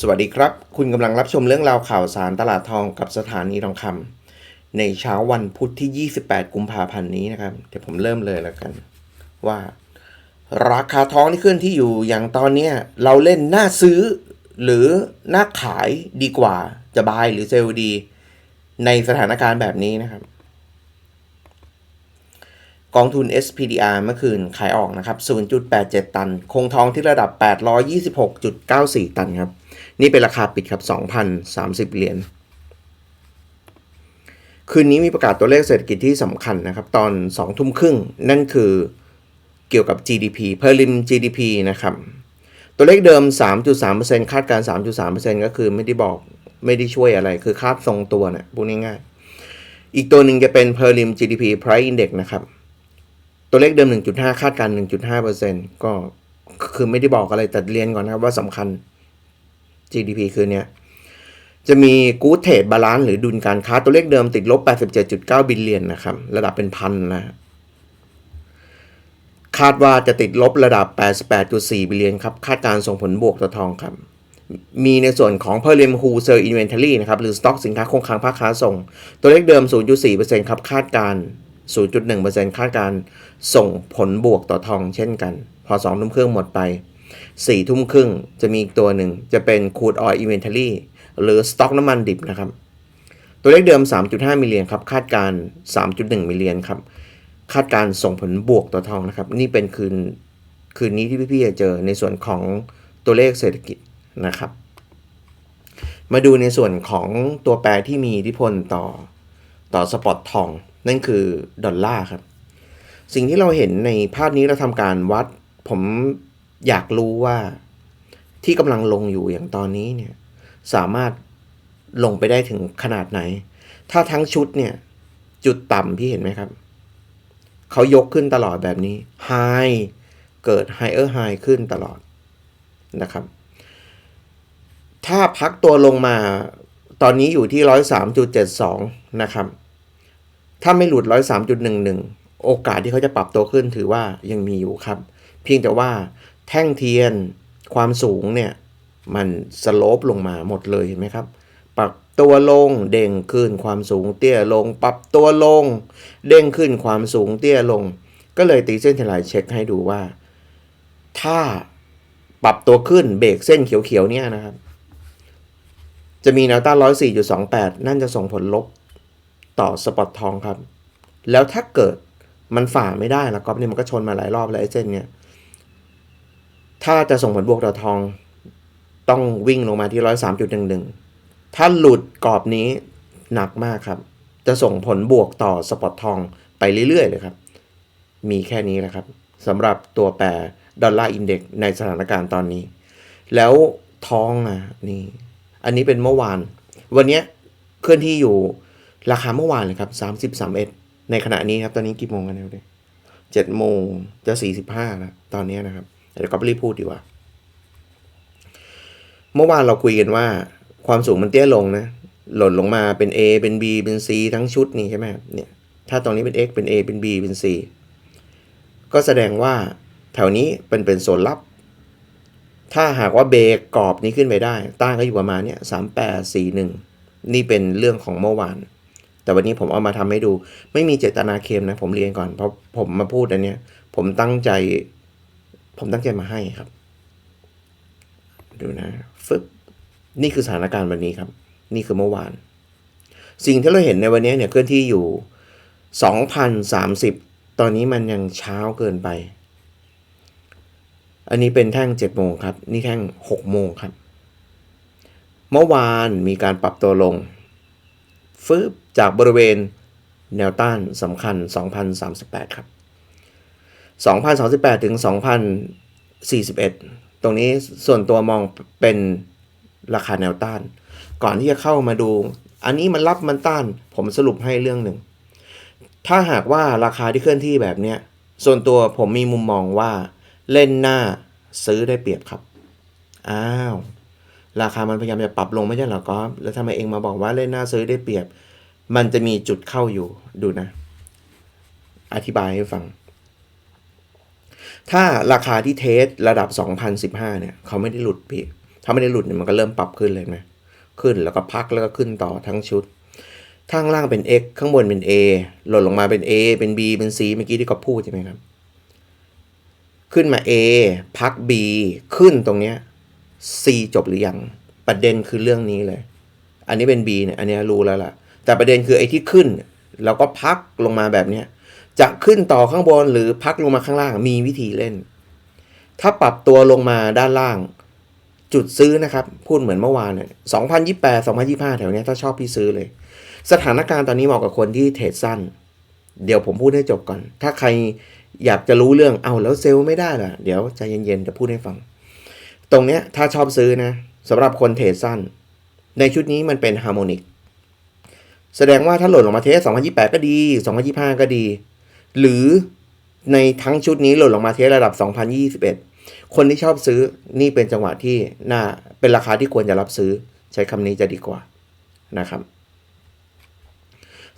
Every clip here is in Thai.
สวัสดีครับ คุณกำลังรับชมเรื่องราวข่าวสารตลาดทองกับสถานีทองคำในเช้าวันพุธที่ 28 กุมภาพันธ์นี้นะครับ เดี๋ยวผมเริ่มเลยแล้วกัน ว่า ราคาทองที่ขึ้นที่อยู่อย่างตอนนี้เราเล่นหน้าซื้อ หรือหน้าขายดีกว่าจะบายหรือเซลดี ในสถานการณ์แบบนี้นะครับ กองทุน SPDR เมื่อคืนขายออกนะครับ 0.87 ตัน คงทองที่ระดับ 826.94 ตันครับ นี่เป็นราคาปิดครับ 2,030 เหรียญ คืนนี้มีประกาศตัวเลขเศรษฐกิจที่สำคัญนะครับ ตอน 2 ทุ่มครึ่ง นั่นคือเกี่ยวกับ GDP Prelim GDP นะครับ ตัวเลขเดิม 3.3%คาดการณ์3.3%ก็คือไม่ได้บอกไม่ได้ช่วยอะไร คือคาดทรงตัวนะพูดง่ายๆ อีกตัวหนึ่งจะเป็น Prelim GDP Price Index นะครับ ตัวเลขเดิม 1.5 คาดการณ์1.5%ก็คือไม่ได้บอกอะไรแต่เรียนก่อนนะครับว่าสำคัญ GDP คือเนี้ยจะมี Good Trade Balance หรือดุลการค้าตัวเลขเดิมติดลบ 87.9 บิลเลียนนะครับ ระดับเป็นพันนะ คาดว่าจะติดลบระดับ 88.4 บิลเลียนครับ คาดการส่งผลบวกต่อทองครับ มีในส่วนของ p e r l i m w h o l e s a l e Inventory นะครับ หรือสต็อกสินค้าคงคลังภาคค้าส่ง ตัวเลขเดิม 0.4%ครับ คาดการ 0.1%คาดการส่งผลบวกต่อทองเช่นกัน พอ2ทุ่มครึ่งหมดไป สี่ทุ่มครึ่งจะมีอีกตัวหนึ่งจะเป็น crude oil inventory หรือสต็อกน้ำมันดิบนะครับ ตัวเลขเดิม 3.5 มิลเลียนครับ คาดการ 3.1 มิลเลียนครับ คาดการส่งผลบวกต่อทองนะครับ นี่เป็นคืนคืนนี้ที่พี่ๆจะเจอในส่วนของตัวเลขเศรษฐกิจนะครับ มาดูในส่วนของตัวแปรที่มีอิทธิพลต่อต่อสปอตทอง นั่นคือดอลลาร์ครับ สิ่งที่เราเห็นในภาพนี้เราทำการวัดผม อยากรู้ว่าที่กำลังลงอยู่อย่างตอนนี้เนี่ย สามารถลงไปได้ถึงขนาดไหน ถ้าทั้งชุดเนี่ย จุดต่ำพี่เห็นไหมครับ เขายกขึ้นตลอดแบบนี้ High เกิด Higher High ขึ้นตลอดนะครับ ถ้าพักตัวลงมาตอนนี้อยู่ที่ 103.72 นะครับ ถ้าไม่หลุด 103.11 โอกาสที่เขาจะปรับตัวขึ้นถือว่ายังมีอยู่ครับ เพียงแต่ว่า แท่งเทียนความสูงเนี่ยมันสโลปลงมาหมดเลยเห็นไหมครับ ปรับตัวลงเด้งขึ้นความสูงเตี้ยลง ปรับตัวลง เด้งขึ้นความสูงเตี้ยลง ก็เลยตีเส้นทลายเช็คให้ดูว่า ถ้าปรับตัวขึ้นเบรกเส้นเขียวๆเนี่ยนะครับ จะมีแนวต้าน104.28 นั่นจะส่งผลลบต่อสปอตทองครับ แล้วถ้าเกิดมันฝ่าไม่ได้แล้วก็เนี่ยมันก็ชนมาหลายรอบแล้วไอ้เส้นเนี่ย ถ้าจะส่งผลบวกต่อทอง ต้องวิ่งลงมาที่ร้อยสามจุดหนึ่งหนึ่งถ้าหลุดกรอบนี้หนักมากครับ จะส่งผลบวกต่อสปอตทองไปเรื่อยๆเลยครับ มีแค่นี้แหละครับสำหรับตัวแปรดอลลาร์อินเด็กในสถานการณ์ตอนนี้ แล้วทองอะนี่ อันนี้เป็นเมื่อวาน วันนี้เคลื่อนที่อยู่ราคาเมื่อวานเลยครับสามสิบสามเอ็ดในขณะนี้ครับ ตอนนี้กี่โมงกันแล้วเนี่ยเจ็ดโมงจะสี่สิบห้าแล้วตอนนี้นะครับ เดี๋ยวก็รีบพูดดีกว่า เมื่อวานเราคุยกันว่าความสูงมันเตี้ยลงนะ หล่นลงมาเป็น A เป็น B เป็น C ทั้งชุดนี่ใช่ไหมเนี่ย ถ้าตรงนี้เป็น X เป็น A เป็น B เป็น C ก็แสดงว่าแถวนี้เป็นเป็นโซนลับ ถ้าหากว่าเบรกกรอบนี้ขึ้นไปได้ ต้านก็อยู่ประมาณเนี้ยสามแปดสี่หนึ่งนี่เป็นเรื่องของเมื่อวาน แต่วันนี้ผมเอามาทำให้ดู ไม่มีเจตนาเค็มนะ ผมเรียนก่อน เพราะผมมาพูดอันเนี้ย ผมตั้งใจ ผมตั้งใจมาให้ครับ ดูนะฟึบนี่คือสถานการณ์วันนี้ครับ นี่คือเมื่อวาน สิ่งที่เราเห็นในวันนี้เนี่ยเคลื่อนที่อยู่ 2,030 ตอนนี้มันยังเช้าเกินไป อันนี้เป็นแท่ง7โมงครับ นี่แท่ง6โมงครับ เมื่อวานมีการปรับตัวลงฟึบจากบริเวณแนวต้านสำคัญ 2,038 ครับ 2,038ถึง 2,041 ตรงนี้ส่วนตัวมองเป็นราคาแนวต้าน ก่อนที่จะเข้ามาดู อันนี้มันรับมันต้าน ผมสรุปให้เรื่องหนึ่ง ถ้าหากว่าราคาที่เคลื่อนที่แบบเนี้ย ส่วนตัวผมมีมุมมองว่าเล่นหน้าซื้อได้เปรียบครับ อ้าว ราคามันพยายามจะปรับลงไม่ใช่หรอก๊อฟแล้วทำไมเองมาบอกว่าเล่นหน้าซื้อได้เปรียบ มันจะมีจุดเข้าอยู่ ดูนะ อธิบายให้ฟัง ถ้าราคาที่เทสระดับ 2015 เนี่ยเขาไม่ได้หลุดพี่ ถ้าไม่ได้หลุดเนี่ยมันก็เริ่มปรับขึ้นเลยไหมขึ้นแล้วก็พักแล้วก็ขึ้นต่อทั้งชุดข้างล่างเป็น x ข้างบนเป็น a หล่นลงมาเป็น a เป็น b เป็น c เมื่อกี้ที่ก็พูดใช่ไหมครับ ขึ้นมา a พัก b ขึ้นตรงเนี้ย c จบหรือยัง ประเด็นคือเรื่องนี้เลย อันนี้เป็น b เนี่ย อันเนี้ยรู้แล้วล่ะ แต่ประเด็นคือไอ้ที่ขึ้น แล้วก็พักลงมาแบบเนี้ย จะขึ้นต่อข้างบนหรือพักลงมาข้างล่างมีวิธีเล่น ถ้าปรับตัวลงมาด้านล่าง จุดซื้อนะครับ พูดเหมือนเมื่อวานเนี่ยสองพันยี่แปดสองพันยี่ห้าแถวเนี้ยถ้าชอบพี่ซื้อเลย สถานการณ์ตอนนี้เหมาะกับคนที่เทรดสั้น เดี๋ยวผมพูดให้จบก่อน ถ้าใครอยากจะรู้เรื่องเอาแล้วเซลล์ไม่ได้ล่ะ เดี๋ยวใจเย็นๆจะพูดให้ฟัง ตรงเนี้ยถ้าชอบซื้อนะสำหรับคนเทรดสั้น ในชุดนี้มันเป็นฮาร์โมนิกแสดงว่าถ้าหล่นลงมาเทส2028 ก็ดี 2025 ก็ดี หรือในทั้งชุดนี้หล่นลงมาเทสระดับ 2021 คนที่ชอบซื้อนี่เป็นจังหวะที่น่าเป็นราคาที่ควรจะรับซื้อ ใช้คำนี้จะดีกว่านะครับ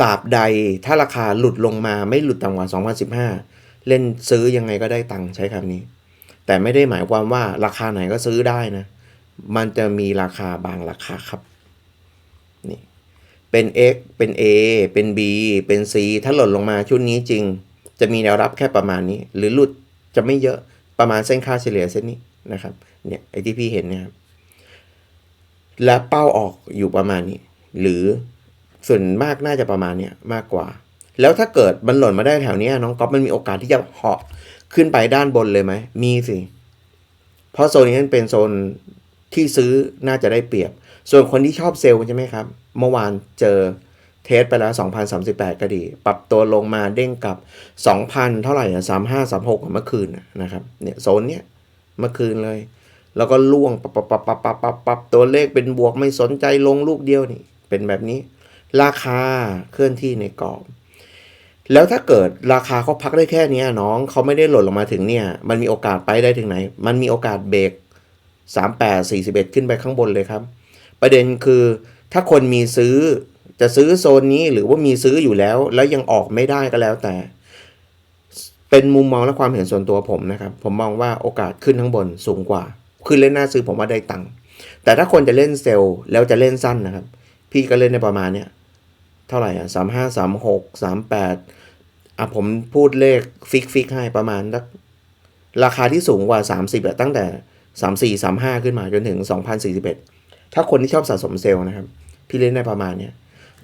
ตราบใดถ้าราคาหลุดลงมาไม่หลุดต่ำกว่า 2015 เล่นซื้อยังไงก็ได้ตังค์ใช้คำนี้ แต่ไม่ได้หมายความว่าราคาไหนก็ซื้อได้นะ มันจะมีราคาบางราคาครับ เป็น X เป็น A เป็น B เป็น C ถ้าหล่นลงมาชุดนี้จริง จะมีแนวรับแค่ประมาณนี้ หรือหลุดจะไม่เยอะประมาณเส้นค่าเฉลี่ยเส้นนี้นะครับเนี่ยไอที่พี่เห็นเนะครับและเป้าออกอยู่ประมาณนี้ หรือส่วนมากน่าจะประมาณเนี้ยมากกว่า แล้วถ้าเกิดมันหล่นมาได้แถวเนี้ยน้องก๊อฟมันมีโอกาสที่จะเหาะขึ้นไปด้านบนเลยไหมมีสิเพราะโซนนี้เป็นโซนที่ซื้อน่าจะได้เปรียบ ส่วนคนที่ชอบเซลล์ใช่ไหมครับเมื่อวานเจอเทสไปแล้ว 2,038 ก็ดี ปรับตัวลงมาเด้งกับ 2,000 เท่าไหร่อะ35 36 เมื่อคืนนะครับ เนี่ยโซนเนี้ยเมื่อคืนเลย แล้วก็ล่วงปับปับปับปับปับปับปับตัวเลขเป็นบวกไม่สนใจลงลูกเดียวนี่ เป็นแบบนี้ ราคาเคลื่อนที่ในกรอบแล้วถ้าเกิดราคาเขาพักได้แค่นี้น้องเขาไม่ได้หล่นลงมาถึงเนี่ย มันมีโอกาสไปได้ถึงไหน มันมีโอกาสเบรก38 41 ขึ้นไปข้างบนเลยครับ ประเด็นคือ ถ้าคนมีซื้อจะซื้อโซนนี้หรือว่ามีซื้ออยู่แล้ว แล้วยังออกไม่ได้ก็แล้วแต่ เป็นมุมมองและความเห็นส่วนตัวผมนะครับ ผมมองว่าโอกาสขึ้นข้างบนสูงกว่า ขึ้นเล่นหน้าซื้อผมว่าได้ตังค์แต่ถ้าคนจะเล่นเซลล์แล้วจะเล่นสั้นนะครับ พี่ก็เล่นในประมาณเนี้ยเท่าไหร่อะสามห้าสามหกสามแปดอะผมพูดเลขฟิกฟิกให้ประมาณสักราคาที่สูงกว่า 30อะตั้งแต่ 3 4 3 5 ขึ้นมาจนถึง 2041 ถ้าคนที่ชอบสะสมเซลล์นะครับ พี่เล่นได้ประมาณเนี้ย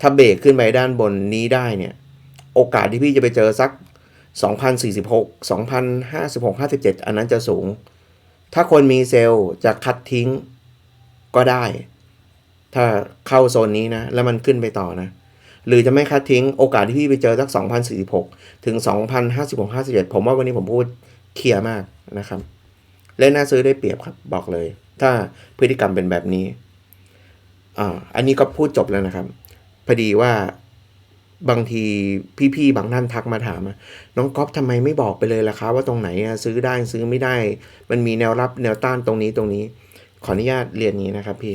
ถ้าเบรกขึ้นไปด้านบนนี้ได้เนี่ย โอกาสที่พี่จะไปเจอสัก 2046 2056 57 อันนั้นจะสูง ถ้าคนมีเซลล์จะคัดทิ้งก็ได้ ถ้าเข้าโซนนี้นะ แล้วมันขึ้นไปต่อนะ หรือจะไม่คัดทิ้ง โอกาสที่พี่ไปเจอสัก 2046 ถึง 2056 57 ผมว่าวันนี้ผมพูดเคลียร์มากนะครับเล่นน่าซื้อได้เปรียบครับบอกเลย ถ้าพฤติกรรมเป็นแบบนี้ อ่าอันนี้ก็พูดจบแล้วนะครับ พอดีว่าบางทีพี่ๆบางท่านทักมาถามอะน้องก๊อฟทำไมไม่บอกไปเลยล่ะคะว่าตรงไหนซื้อได้ซื้อไม่ได้ มันมีแนวรับแนวต้านตรงนี้ตรงนี้ ขออนุญาตเรียนนี้นะครับพี่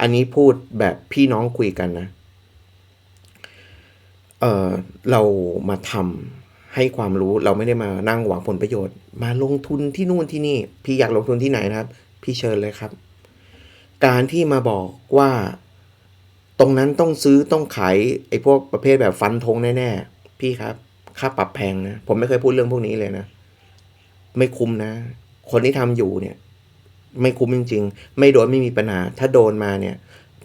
อันนี้พูดแบบพี่น้องคุยกันนะเออเรามาทำให้ความรู้เราไม่ได้มานั่งหวังผลประโยชน์ มาลงทุนที่นู่นที่นี่ พี่อยากลงทุนที่ไหนนะครับ พี่เชิญเลยครับ การที่มาบอกว่าตรงนั้นต้องซื้อต้องขายไอ้พวกประเภทแบบฟันธงแน่ๆ พี่ครับ ค่าปรับแพงนะ ผมไม่เคยพูดเรื่องพวกนี้เลยนะ ไม่คุ้มนะ คนที่ทำอยู่เนี่ย ไม่คุ้มจริง ๆ ไม่โดนไม่มีปัญหา ถ้าโดนมาเนี่ย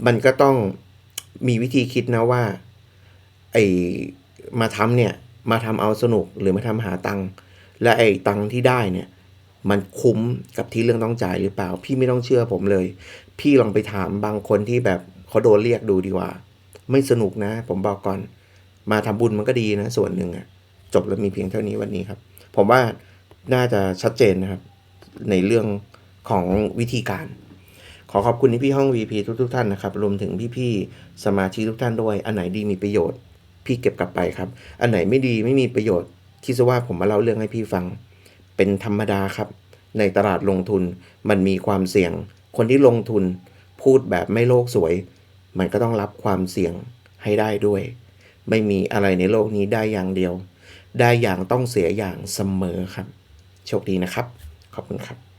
มันก็ต้องมีวิธีคิดนะว่า ไอ้มาทำเนี่ย มาทำเอาสนุกหรือมาทำหาตังค์และไอ้ตังค์ที่ได้เนี่ย มันคุ้มกับที่เรื่องต้องจ่ายหรือเปล่า พี่ไม่ต้องเชื่อผมเลย พี่ลองไปถามบางคนที่แบบเขาโดนเรียกดูดีกว่า ไม่สนุกนะ ผมบอกก่อน มาทำบุญมันก็ดีนะ ส่วนหนึ่งอะจบแล้วมีเพียงเท่านี้วันนี้ครับ ผมว่าน่าจะชัดเจนนะครับ ในเรื่องของวิธีการ ขอขอบคุณที่พี่ห้อง VP ทุกทุกท่านนะครับ รวมถึงพี่ๆสมาชิกทุกท่านด้วย อันไหนดีมีประโยชน์ พี่เก็บกลับไปครับ อันไหนไม่ดีไม่มีประโยชน์คิดซะว่าผมมาเล่าเรื่องให้พี่ฟัง เป็นธรรมดาครับ ในตลาดลงทุนมันมีความเสี่ยง คนที่ลงทุนพูดแบบไม่โลกสวย มันก็ต้องรับความเสี่ยงให้ได้ด้วย ไม่มีอะไรในโลกนี้ได้อย่างเดียว ได้อย่างต้องเสียอย่างเสมอครับ โชคดีนะครับ ขอบคุณครับ